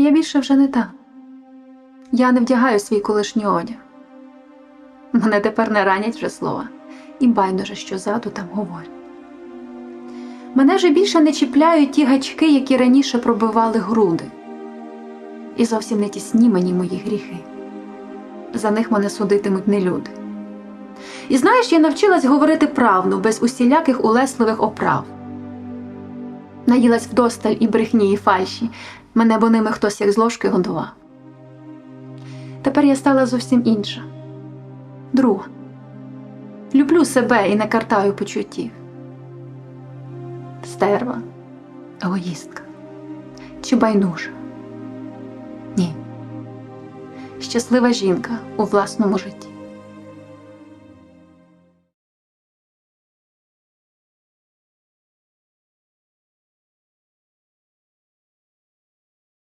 Я більше вже не та. Я не вдягаю свій колишній одяг. Мене тепер не ранять вже слова, і байдуже, що ззаду там говорять. Мене вже більше не чіпляють ті гачки, які раніше пробивали груди. І зовсім не тісні мені мої гріхи. За них мене судитимуть не люди. І знаєш, я навчилась говорити правду без усіляких улесливих оправ. Наїлась вдосталь і брехні, і фальші, мене бо ними хтось як з ложки годував. Тепер я стала зовсім інша. Друга. Люблю себе і не картаю почуттів. Стерва, егоїстка чи байдужа? Ні. Щаслива жінка у власному житті.